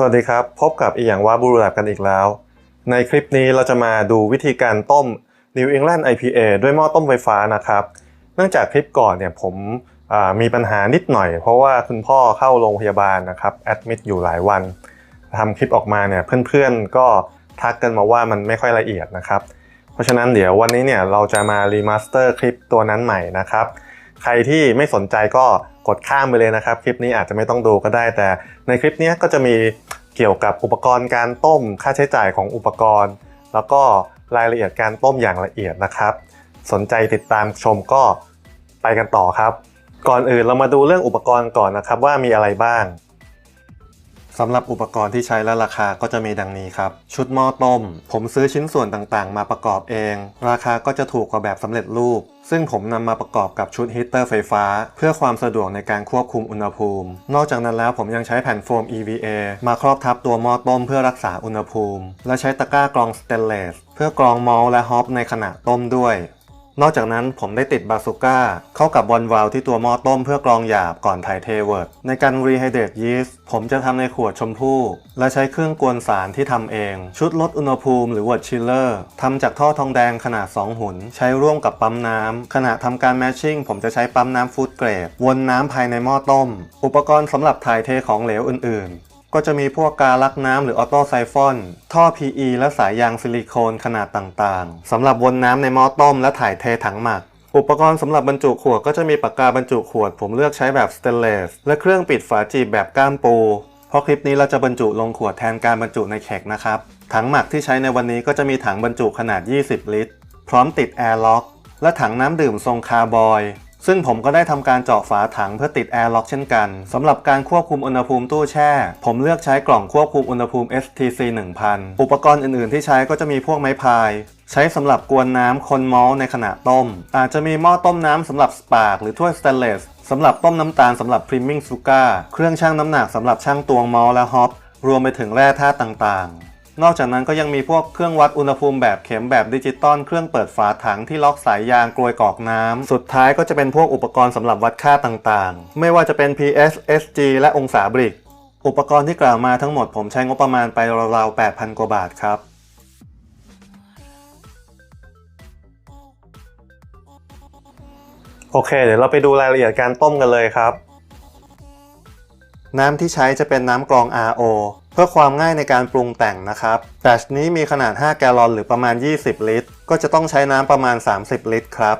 สวัสดีครับ พบกับอีหยังว่าบูรูแลบกันอีกแล้ว ในคลิปนี้เราจะมาดูวิธีการต้ม New England IPA ด้วยหม้อต้มไฟฟ้านะครับ เนื่องจากคลิปก่อนเนี่ยผมมีปัญหานิดหน่อย เพราะว่าคุณพ่อเข้าโรงพยาบาลนะครับแอดมิดอยู่หลายวันทำคลิปออกมาเนี่ยเพื่อนๆก็ทักกันมาว่ามันไม่ค่อยละเอียดนะครับ เพราะฉะนั้นเดี๋ยววันนี้เนี่ยเราจะมารีมาสเตอร์คลิปตัวนั้นใหม่นะครับ ใครที่ไม่สนใจก็ กดข้ามไปเลยนะครับ คลิปนี้อาจจะไม่ต้องดูก็ได้ แต่ในคลิปนี้ก็จะมีเกี่ยวกับอุปกรณ์การต้มค่าใช้จ่ายของอุปกรณ์ แล้วก็รายละเอียดการต้มอย่างละเอียดนะครับ สนใจติดตามชมก็ไปกันต่อครับ ก่อนอื่นเรามาดูเรื่องอุปกรณ์ก่อนนะครับว่ามีอะไรบ้าง สำหรับอุปกรณ์ที่ใช้และราคาก็จะมีดังนี้ครับ ชุดหม้อต้ม ผมซื้อชิ้นส่วนต่างๆ มาประกอบเอง ราคาก็จะถูกกว่าแบบสำเร็จรูป ซึ่งผมนำมาประกอบกับชุดฮีเตอร์ไฟฟ้า เพื่อความสะดวกในการควบคุมอุณหภูมิ นอกจากนั้นแล้วผมยังใช้แผ่นโฟม EVA มาครอบทับตัวหม้อต้มเพื่อรักษาอุณหภูมิ และใช้ตะกร้ากรองสเตนเลสเพื่อกรองมอลและฮอปในขณะต้มด้วย นอกจากนั้นผมได้ติดบาซูก้าเข้ากับบอลวาลที่ตัวหม้อต้มเพื่อกรองหยาบก่อนถ่ายเทเวิร์ดในการรีไฮเดรตยีสต์ผมจะทำในขวดชมพู่ และใช้เครื่องกวนสารที่ทำเอง ชุดลดอุณหภูมิหรือวอร์ดชิลเลอร์ทำจากท่อทองแดงขนาด 2 หุน ใช้ร่วมกับปั๊มน้ำขณะทำการแมชชิ่งผมจะใช้ปั๊มน้ำฟูดเกรดวนน้ำภายในหม้อต้ม อุปกรณ์สำหรับถ่ายเทของเหลวอื่นๆ ก็จะมีพวกกาลักน้ำหรือออโต้ไซฟอน ท่อ PE และสายยางซิลิโคนขนาดต่างๆสำหรับวนน้ำในหม้อต้มและถ่ายเทถังหมัก อุปกรณ์สำหรับบรรจุขวดก็จะมีปากกาบรรจุขวด ผมเลือกใช้แบบสเตนเลสและเครื่องปิดฝาจีบแบบก้ามปู เพราะคลิปนี้เราจะบรรจุลงขวดแทนการบรรจุในแขกนะครับ ถังหมักที่ใช้ในวันนี้ก็จะมีถังบรรจุขนาด 20 ลิตร พร้อมติดแอร์ล็อกและถังน้ำดื่มทรงคาร์บอย ซึ่งผมก็ได้ทำการเจาะฝาถังเพื่อติดแอร์ล็อกเช่นกันสำหรับการควบคุมอุณหภูมิตู้แช่ ผมเลือกใช้กล่องควบคุมอุณหภูมิ STC 1000 อุปกรณ์อื่นๆ ที่ใช้ก็จะมีพวกไม้พาย ใช้สำหรับกวนน้ำคนมอลในขณะต้ม อาจจะมีหม้อต้มน้ำสำหรับสปาร์กหรือถ้วยสเตนเลสสำหรับต้มน้ำตาลสำหรับพรีมิ n งซูการ์เครื่องชั่งน้ำหนักสำหรับชั่งตวงมอลและฮอปรวมไปถึงแร่ธาตุต่างๆ นอกจากนั้นก็ยังมีพวกเครื่องวัดอุณหภูมิแบบเข็มแบบดิจิตอลเครื่องเปิดฝาถังที่ล็อกสายยางกลวยกอกน้ำสุดท้ายก็จะเป็นพวกอุปกรณ์สำหรับวัดค่าต่างๆ ไม่ว่าจะเป็น PS SG และองศาบริก อุปกรณ์ที่กล่าวมาทั้งหมดผมใช้งบประมาณไปราวๆ8,000 กว่าบาทครับโอเค เดี๋ยวเราไปดูรายละเอียดการต้มกันเลยครับ น้ำที่ใช้จะเป็นน้ำกรอง RO พื่อความง่ายในการปรุงแต่งนะครับแบตชนี้มีขนาด 5 แกลลอนหรือประมาณ 20 ลิตร ก็จะต้องใช้น้ำประมาณ 30 ลิตรครับ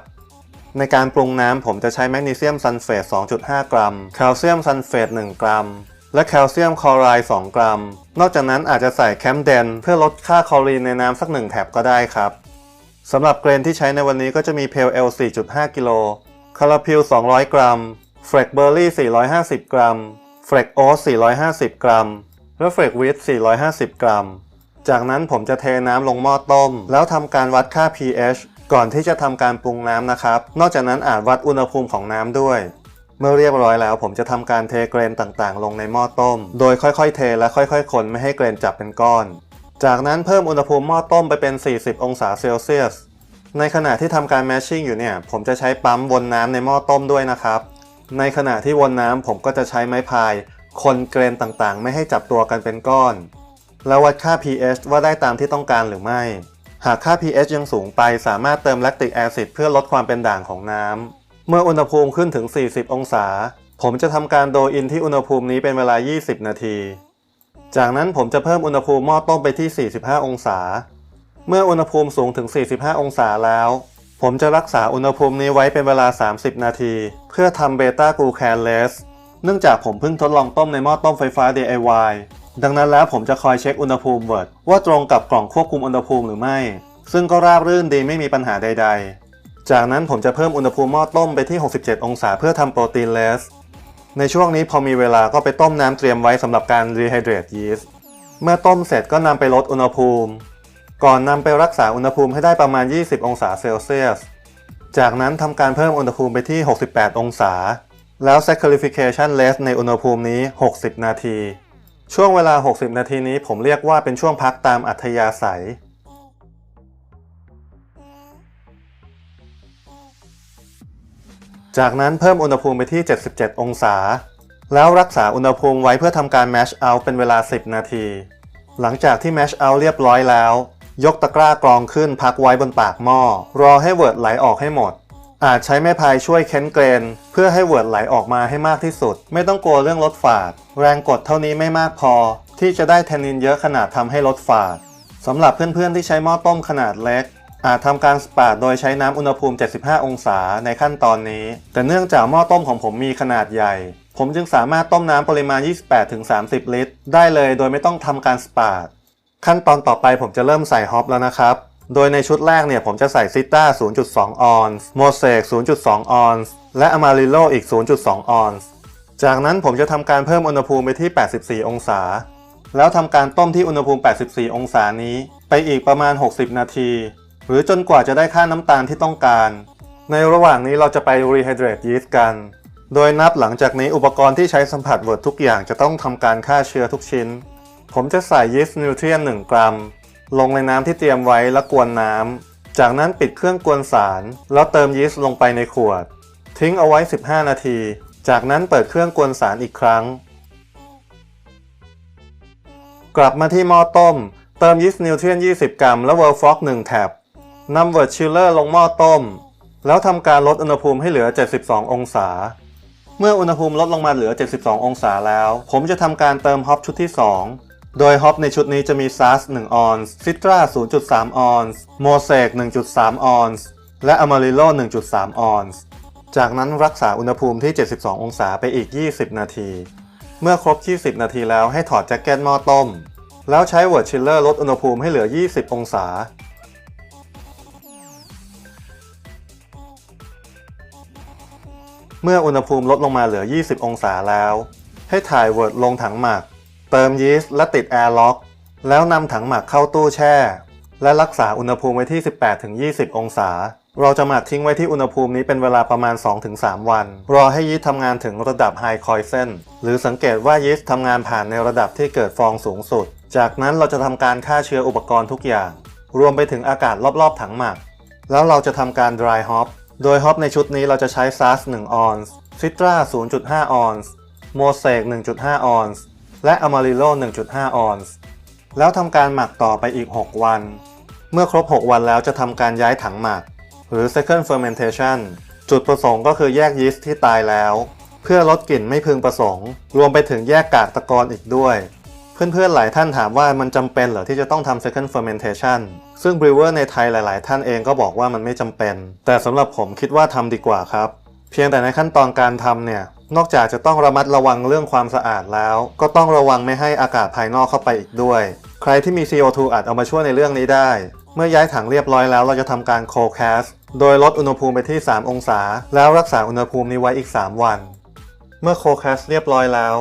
ในการปรุงน้ำผมจะใช้แมกนีเซียมซัลเฟต 2.5 กรัม แคลเซียมซัลเฟต 1 กรัม และแคลเซียมคลอไรด์ 2 กรัม นอกจากนั้นอาจจะใส่แคมเดนเพื่อลดค่าคลอรีนในน้ำสักหนึ่งแถบก็ได้ครับ สำหรับเกรนที่ใช้ในวันนี้ก็จะมีเพลเอล 4.5 กิโล คาราพิล 200 กรัม เฟรกเบอร์รี่ 450 กรัม เฟรกโอ๊ต450 กรัม และเฟรกวิท450 กรัม จากนั้นผมจะเทน้ำลงหม้อต้ม แล้วทำการวัดค่า pH ก่อนที่จะทำการปรุงน้ำนะครับ นอกจากนั้นอาจวัดอุณหภูมิของน้ำด้วย เมื่อเรียบร้อยแล้ว ผมจะทำการเทเกรนต่างๆ ลงในหม้อต้ม โดยค่อยๆ เทและค่อยๆ คนไม่ให้เกรนจับเป็นก้อน จากนั้นเพิ่มอุณหภูมิหม้อต้มไปเป็น 40 องศาเซลเซียส ในขณะที่ทำการแมชชิ่งอยู่เนี่ย ผมจะใช้ปั๊มวนน้ำในหม้อต้มด้วยนะครับ ในขณะที่วนน้ำผมก็จะใช้ไม้พาย คนเกรนต่างๆ ไม่ให้จับตัวกันเป็นก้อน แล้ววัดค่า pH ว่าได้ตามที่ต้องการหรือไม่ หากค่า pH ยังสูงไปสามารถเติมแลคติกแอซิดเพื่อลดความเป็นด่างของน้ำ เมื่ออุณหภูมิขึ้นถึง 40 องศา ผมจะทำการโดอินที่อุณหภูมินี้เป็นเวลา 20 นาที จากนั้นผมจะเพิ่มอุณหภูมิหม้อต้มไปที่ 45 องศา เมื่ออุณหภูมิสูงถึง 45 องศาแล้วผมจะรักษาอุณหภูมินี้ไว้เป็นเวลา 30 นาที เพื่อทำเบต้ากลูแคนเลส เนื่องจากผมเพิ่งทดลองต้มในหม้อต้มไฟฟ้า DIY ดังนั้นแล้วผมจะคอยเช็คอุณหภูมิเวิร์ดว่าตรงกับกล่องควบคุมอุณหภูมิหรือไม่ ซึ่งก็ราบรื่นดีไม่มีปัญหาใด ๆ จากนั้นผมจะเพิ่มอุณหภูมิหม้อต้มไปที่ 67 องศาเพื่อทำโปรตีนเลส ในช่วงนี้พอมีเวลาก็ไปต้มน้ำเตรียมไว้สำหรับการรีไฮเดรตยีสต์ เมื่อต้มเสร็จก็นำไปลดอุณหภูมิ ก่อนนำไปรักษาอุณหภูมิให้ได้ประมาณ 20 องศาเซลเซียส จากนั้นทำการเพิ่มอุณหภูมิไปที่ 68 องศา แล้ว sacrification rest ในอุณหภูมินี้ 60 นาที ช่วงเวลา 60 นาทีนี้ผมเรียกว่าเป็นช่วงพักตามอัธยาศัย จากนั้นเพิ่มอุณหภูมิไปที่ 77 องศา แล้วรักษาอุณหภูมิไว้เพื่อทำการ mash out เป็นเวลา 10 นาที หลังจากที่ mash out เรียบร้อยแล้ว ยกตะกร้ากรองขึ้นพักไว้บนปากหม้อ รอให้เวิร์ดไหลออกให้หมด อาจใช้ไม้พายช่วยเค้นเกรน เพื่อให้เวิร์ดไหลออกมาให้มากที่สุด ไม่ต้องกลัวเรื่องรถฝาด แรงกดเท่านี้ไม่มากพอ ที่จะได้แทนนินเยอะขนาดทำให้รถฝาดสำหรับเพื่อนๆที่ใช้หม้อต้มขนาดเล็ก อาจทำการสปาดโดยใช้น้ำอุณหภูมิ 75 องศาในขั้นตอนนี้ แต่เนื่องจากหม้อต้มของผมมีขนาดใหญ่ ผมจึงสามารถต้มน้ำปริมาณ 28-30 ลิตร ได้เลยโดยไม่ต้องทำการสปาดขั้นตอนต่อไปผมจะเริ่มใส่ฮอปแล้วนะครับ โดยในชุดแรกเนี่ยผมจะใส่ซิต้า 0.2 ออนซ์โมเสก 0.2 ออนซ์และอมาริโลอีก 0.2 ออนซ์จากนั้นผมจะทำการเพิ่มอุณหภูมิไปที่ 84 องศา แล้วทำการต้มที่อุณหภูมิ 84 องศานี้ ไปอีกประมาณ 60 นาที หรือจนกว่าจะได้ค่าน้ำตาลที่ต้องการ ในระหว่างนี้เราจะไป rehydrate yeast กัน โดยนับหลังจากนี้อุปกรณ์ที่ใช้สัมผัสเวิร์ดทุกอย่างจะต้องทำการฆ่าเชื้อทุกชิ้น ผมจะใส่ยีสต์นิวเทรียน1กรัม ลงในน้ำที่เตรียมไว้แล้วกวนน้ำ จากนั้นปิดเครื่องกวนสาร แล้วเติมยีสต์ลงไปในขวด ทิ้งเอาไว้ 15 นาที จากนั้นเปิดเครื่องกวนสารอีกครั้ง กลับมาที่หม้อต้ม เติมยีสต์นิวเทรียน 20 กรัม และเวอร์ฟอก1แท็บนำเวิร์ดชิลเลอร์ลงหม้อต้ม แล้วทำการลดอุณหภูมิให้เหลือ 72 องศา เมื่ออุณหภูมิลดลงมาเหลือ 72 องศาแล้ว ผมจะทำการเติมฮอปชุดที่ 2 โดยฮอปในชุดนี้จะมีซัส1ออนซ์ซิตรา0.3 ออนซ์โมเสก1.3 ออนซ์และอมาริโล1.3 ออนซ์จากนั้นรักษาอุณหภูมิที่ 72 องศาไปอีก 20 นาที เมื่อครบ 20 นาทีแล้วให้ถอดแจ็คเก็ตหม้อต้ม แล้วใช้เวิร์ดชิลเลอร์ลดอุณหภูมิให้เหลือ 20 องศา เมื่ออุณหภูมิลดลงมาเหลือ 20 องศาแล้ว ให้ถ่ายเวิร์ดลงถังหมัก เติมยีสต์และติดแอร์ล็อก แล้วนำถังหมักเข้าตู้แช่ และรักษาอุณหภูมิไว้ที่ 18-20 องศา เราจะหมักทิ้งไว้ที่อุณหภูมินี้เป็นเวลาประมาณ 2-3 วัน รอให้ยีสต์ทำงานถึงระดับไฮคอยเซนหรือสังเกตว่ายีสต์ทำงานผ่านในระดับที่เกิดฟองสูงสุด จากนั้นเราจะทำการฆ่าเชื้ออุปกรณ์ทุกอย่าง รวมไปถึงอากาศรอบๆ ถังหมัก แล้วเราจะทำการ dry hop โดยฮอปในชุดนี้เราจะใช้ซัส1ออนซ์ซิตรา0.5 ออนซ์โมเสก1.5 ออนซ์ และอมาริโล1.5 ออนซ์ แล้วทำการหมักต่อไปอีก 6 วัน เมื่อครบ 6 วันแล้วจะทำการย้ายถังหมัก หรือ second fermentation จุดประสงค์ก็คือแยกยีสต์ที่ตายแล้ว เพื่อลดกลิ่นไม่พึงประสงค์ รวมไปถึงแยกกากตะกอนอีกด้วย เพื่อนๆหลายท่านถามว่ามันจำเป็นเหรอที่จะต้องทำ second fermentation ซึ่ง brewer ในไทยหลายๆ ท่านเองก็บอกว่ามันไม่จำเป็น แต่สำหรับผมคิดว่าทำดีกว่าครับ เพียงแต่ในขั้นตอนการทำเนี่ย นอกจากจะต้องระมัดระวังเรื่องความสะอาดแล้ว ก็ต้องระวังไม่ให้อากาศภายนอกเข้าไปอีกด้วย ใครที่มี CO2 อาจเอามาช่วยในเรื่องนี้ได้ เมื่อย้ายถังเรียบร้อยแล้วเราจะทำการ cold cast โดยลดอุณหภูมิไปที่ 3 องศา แล้วรักษาอุณหภูมินี้ไว้อีก 3 วัน เมื่อ cold cast เรียบร้อยแล้ว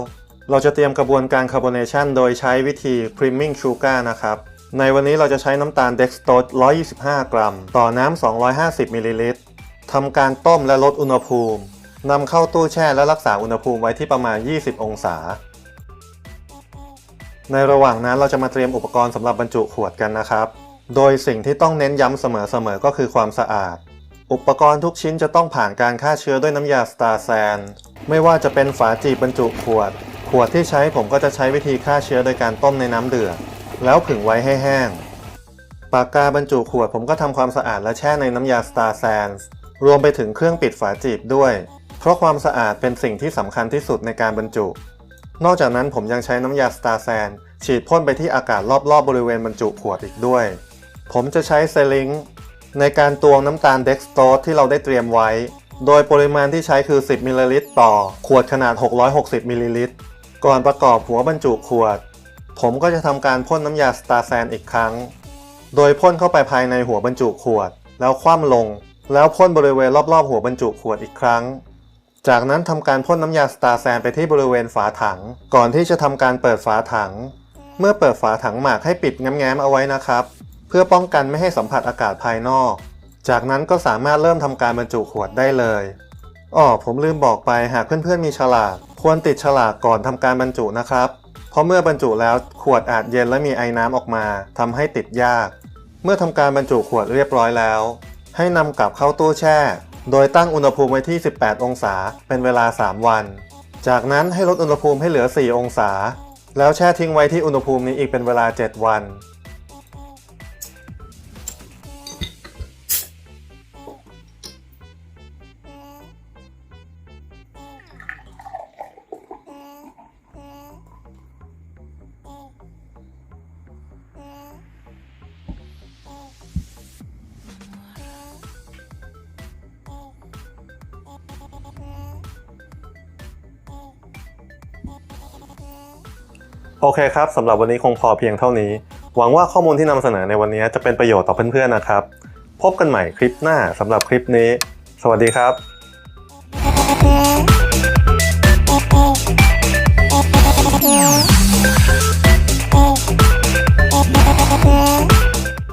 เราจะเตรียมกระบวนการ carbonation โดยใช้วิธี priming sugar นะครับในวันนี้เราจะใช้น้ำตาล dextrose 125 กรัม ต่อน้ำ 250 มิลลิลิตรทำการต้มและลดอุณหภูมิ นำเข้าตู้แช่และรักษาอุณหภูมิไว้ที่ประมาณ 20 องศา ในระหว่างนั้นเราจะมาเตรียมอุปกรณ์สำหรับบรรจุขวดกันนะครับ โดยสิ่งที่ต้องเน้นย้ำเสมอๆก็คือความสะอาด อุปกรณ์ทุกชิ้นจะต้องผ่านการฆ่าเชื้อด้วยน้ำยาสตาร์แซน ไม่ว่าจะเป็นฝาจีบบรรจุขวด ขวดที่ใช้ผมก็จะใช้วิธีฆ่าเชื้อโดยการต้มในน้ำเดือด แล้วผึ่งไว้ให้แห้ง ปากกาบรรจุขวดผมก็ทำความสะอาดและแช่ในน้ำยา Star Sands รวมไปถึงเครื่องปิดฝาจีบด้วย เพราะความสะอาดเป็นสิ่งที่สำคัญที่สุดในการบรรจุ นอกจากนั้นผมยังใช้น้ำยา Star San ฉีดพ่นไปที่อากาศรอบๆบบริเวณบรรจุขวดอีกด้วย ผมจะใช้เซลิงในการตวงน้ำตาลเด็กสโตสที่เราได้เตรียมไว้ โดยปริมาณที่ใช้คือ 10มิลลิลิตรต่อ ขวดขนาด 660มิลลิลิตร ก่อนประกอบหัวบรรจุขวด ผมก็จะทำการพ่นน้ำยาสตาร์แซนอีกครั้ง โดยพ่นเข้าไปภายในหัวบรรจุขวด แล้วคว่ำลง แล้วพ่นบริเวณรอบๆ หัวบรรจุขวดอีกครั้ง จากนั้นทำการพ่นน้ำยาสตาร์แซนไปที่บริเวณฝาถัง ก่อนที่จะทำการเปิดฝาถัง เมื่อเปิดฝาถังหมากให้ปิดแง้มๆเอาไว้นะครับ เพื่อป้องกันไม่ให้สัมผัสอากาศภายนอก จากนั้นก็สามารถเริ่มทำการบรรจุขวดได้เลยอ้อผมลืมบอกไปหากเพื่อนๆมีฉลาก ควรติดฉลากก่อนทำการบรรจุนะครับ เพราะเมื่อบรรจุแล้วขวดอาจเย็นและมีไอน้ำออกมาทำให้ติดยาก เมื่อทำการบรรจุขวดเรียบร้อยแล้ว ให้นำกลับเข้าตู้แช่ โดยตั้งอุณหภูมิไว้ที่ 18 องศา เป็นเวลา 3 วัน จากนั้นให้ลดอุณหภูมิให้เหลือ 4 องศา แล้วแช่ทิ้งไว้ที่อุณหภูมินี้อีกเป็นเวลา 7 วัน โอเคครับสำหรับวันนี้คงพอเพียงเท่านี้ หวังว่าข้อมูลที่นำเสนอในวันนี้จะเป็นประโยชน์ต่อเพื่อนๆนะครับ พบกันใหม่คลิปหน้าสำหรับคลิปนี้ สวัสดีครับ